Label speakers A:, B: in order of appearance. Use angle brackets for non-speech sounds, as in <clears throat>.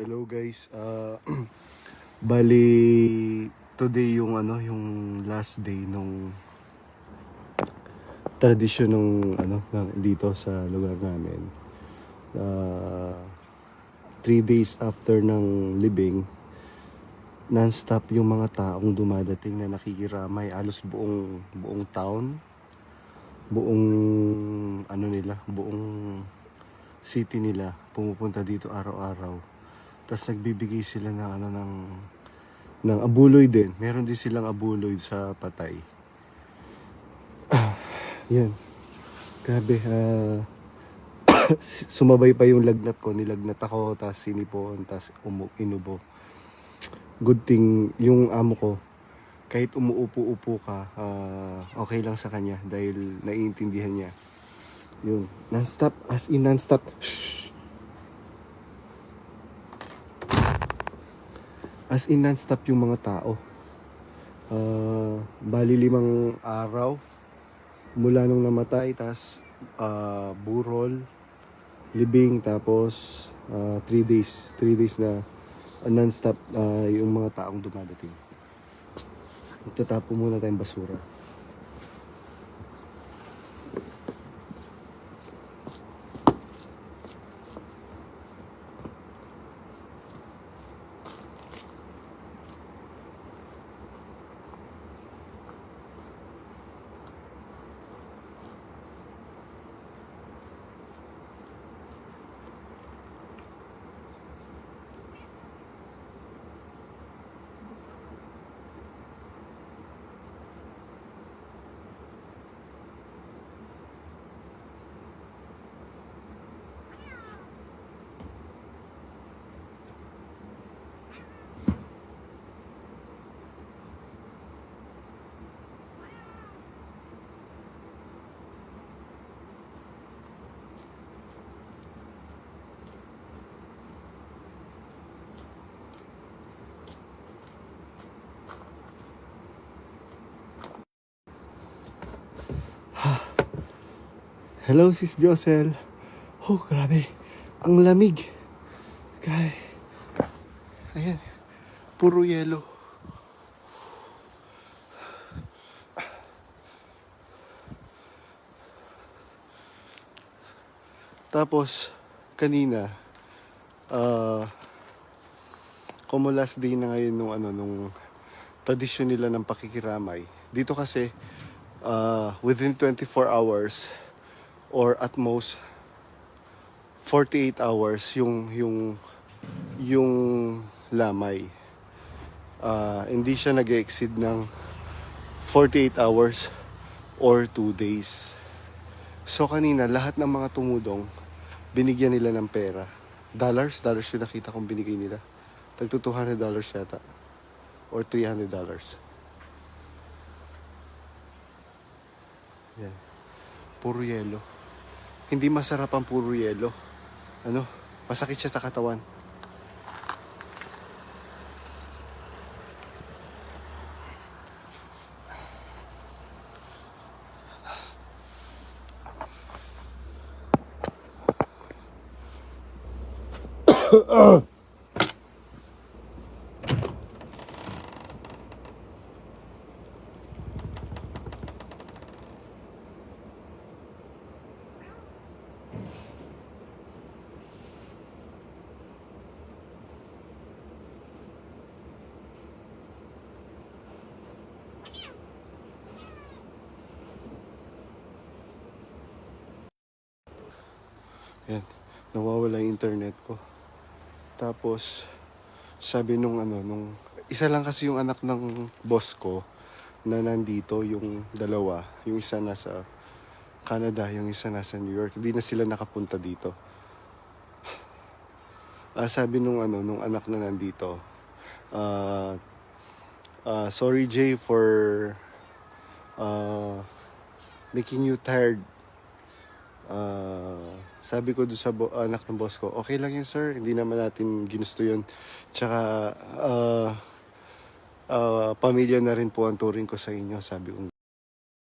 A: Hello guys. Uh, <clears throat> bali today yung ano yung last day nung tradisyon nung ano ng- dito sa lugar namin. Uh, three days after ng libing, non-stop yung mga taong dumadating na nakikiramay alos buong buong town buong ano nila buong city nila pumupunta dito araw-araw tapos nagbibigay sila ng ano ng ng abuloy din. Meron din silang abuloy sa patay. Yan grabe ah, <coughs> sumabay pa yung lagnat ko. Nilagnat ako tapos sinipon tapos umu- inubo. Good thing yung amo ko kahit umuupo-upo ka ah, okay lang sa kanya dahil naiintindihan niya. Yun. Non-stop as in non-stop. Shh. As in non-stop yung mga tao Ah, bali limang araw mula nung namatay tas ah, burol libing tapos ah, three days three days na uh, non-stop ah, yung mga taong dumadating Magtatapo muna tayong basura. Hello, Sis Biosel. Oh, grabe. Ang lamig. Grabe. Ayan. Puro yelo. Tapos, kanina, ah, como last day na ngayon nung ano, nung tradisyon nila ng pakikiramay. Dito kasi, ah, within 24 hours, or at most 48 hours yung yung yung lamay. Ah, hindi siya nag-exceed ng 48 hours or 2 days. So kanina lahat ng mga tumudong binigyan nila ng pera. Dollars, dollars yung nakita kong binigay nila. Tagto 200 dollars yata or 300 dollars. Yan. Puro yelo. Hindi masarap ang puro yelo. Ano? Masakit siya sa katawan. <coughs> Yan. Nawawala yung internet ko. Tapos, sabi nung ano, nung... Isa lang kasi yung anak ng boss ko na nandito, yung dalawa. Yung isa nasa Canada, yung isa nasa New York. Hindi na sila nakapunta dito. Ah, sabi nung ano, nung anak na nandito, ah, ah, sorry Jay for ah, making you tired Ah, sabi ko doon sa bo- anak ng boss ko, okay lang yun sir, hindi naman natin ginusto yun. Tsaka, ah, ah, pamilya na rin po ang turing ko sa inyo, sabi kong